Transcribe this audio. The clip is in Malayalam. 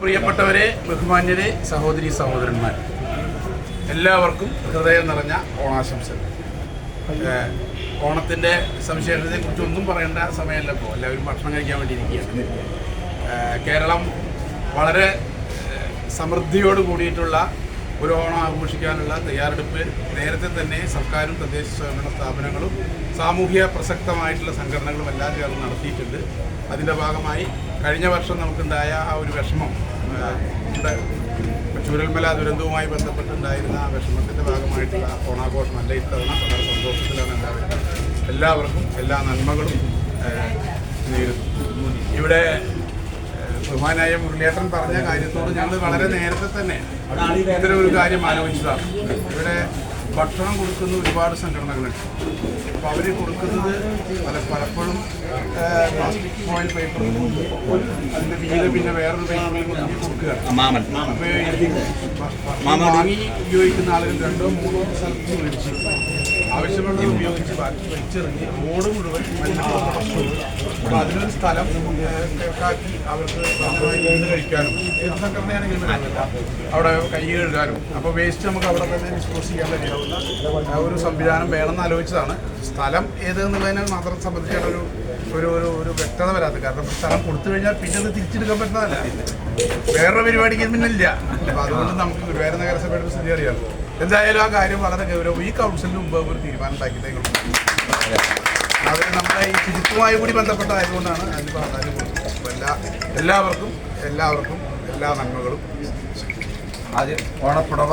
പ്രിയപ്പെട്ടവരെ ബഹുമാന്യരെ സഹോദരി സഹോദരന്മാർ എല്ലാവർക്കും ഹൃദയം നിറഞ്ഞ ഓണാശംസകൾ. ഓണത്തിന്റെ സവിശേഷതയെക്കുറിച്ച് ഒന്നും പറയേണ്ട സമയമല്ല ഇപ്പോൾ എല്ലാവരും ഭക്ഷണം കഴിക്കാൻ വേണ്ടിയിരിക്കുകയാണ്. കേരളം വളരെ സമൃദ്ധിയോട് കൂടിയിട്ടുള്ള ഒരു ഓണം ആഘോഷിക്കാനുള്ള തയ്യാറെടുപ്പ് നേരത്തെ തന്നെ സർക്കാരും തദ്ദേശ സ്വയംഭരണ സ്ഥാപനങ്ങളും സാമൂഹ്യ പ്രസക്തമായിട്ടുള്ള സംഘടനകളും എല്ലാം ചേർന്ന് നടത്തിയിട്ടുണ്ട്. അതിന്റെ ഭാഗമായി കഴിഞ്ഞ വർഷം നമുക്കുണ്ടായ ആ ഒരു വിഷമം നമ്മുടെ ചൂരൽമല ദുരന്തവുമായി ബന്ധപ്പെട്ടുണ്ടായിരുന്ന ആ വിഷമത്തിന്റെ ഭാഗമായിട്ടുള്ള ഓണാഘോഷമല്ല ഇത്തവണ വളരെ സന്തോഷത്തിലാണ് എല്ലാവരും എല്ലാവർക്കും എല്ലാ നന്മകളും നേരിടുന്നു ഇവിടെ ബഹുമാനായ മുരളിയേട്ടൻ പറഞ്ഞ കാര്യത്തോട് ഞങ്ങൾ വളരെ നേരത്തെ തന്നെ ഇത്തരം ഒരു കാര്യം ആലോചിച്ചതാണ്. ഇവിടെ ഭക്ഷണം കൊടുക്കുന്ന ഒരുപാട് സംഘടനകളുണ്ട്. അപ്പോൾ അവർ കൊടുക്കുന്നത് പല പലപ്പോഴും പ്ലാസ്റ്റിക് ഫോയിൽ പേപ്പർ അതിന്റെ വീട് പിന്നെ വേറൊരു പേപ്പറിൽ കൊടുക്കുകയാണ്. അപ്പോൾ വാങ്ങി ഉപയോഗിക്കുന്ന ആളുകൾ രണ്ടോ മൂന്നോ സ്ഥലത്ത് വിളിച്ച് ആവശ്യമുള്ളത് ഉപയോഗിച്ച് ബാക്കി വലിച്ചെറിഞ്ഞ് റോഡ് മുഴുവൻ അപ്പം അപ്പോൾ അതിനൊരു സ്ഥലം ആക്കി അവർക്ക് നിന്ന് കഴിക്കാനും ഏത് സംഘടനയാണെങ്കിലും അവിടെ കൈ കഴുകാനും. അപ്പോൾ വേസ്റ്റ് നമുക്ക് അവിടെ തന്നെ ഡിസ്പോസ് ചെയ്യാൻ കഴിയാവുന്ന ആ ഒരു സംവിധാനം വേണമെന്ന് ആലോചിച്ചതാണ്. സ്ഥലം ഏത് എന്നുള്ളതിനെ മാത്രം സംബന്ധിച്ചാണ് ഒരു ഒരു ഒരു ഒരു വ്യക്തത വരാത്തത് കാരണം സ്ഥലം കൊടുത്തു കഴിഞ്ഞാൽ പിന്നെ അത് തിരിച്ചെടുക്കാൻ പറ്റുന്നതല്ല. വേറൊരു പരിപാടിക്ക് പിന്നെ ഇല്ല അപ്പൊ അതുകൊണ്ട് നമുക്ക് ഗുരുവായൂർ നഗരസഭയുടെ സ്ഥിതി അറിയാം. എന്തായാലും ആ കാര്യം വളരെ ഗൗരവം ഈ കൗൺസിലിന് മുമ്പ് ഒരു തീരുമാനം ഉണ്ടാക്കിയിട്ടേക്കും അത് നമ്മുടെ ഈ ശുചിത്വമായി കൂടി ബന്ധപ്പെട്ടതായതുകൊണ്ടാണ് അതിന് പ്രാധാന്യം അപ്പോൾ എല്ലാ എല്ലാവർക്കും എല്ലാവർക്കും എല്ലാ നന്മകളും. ആദ്യം ഓണപ്പുടവ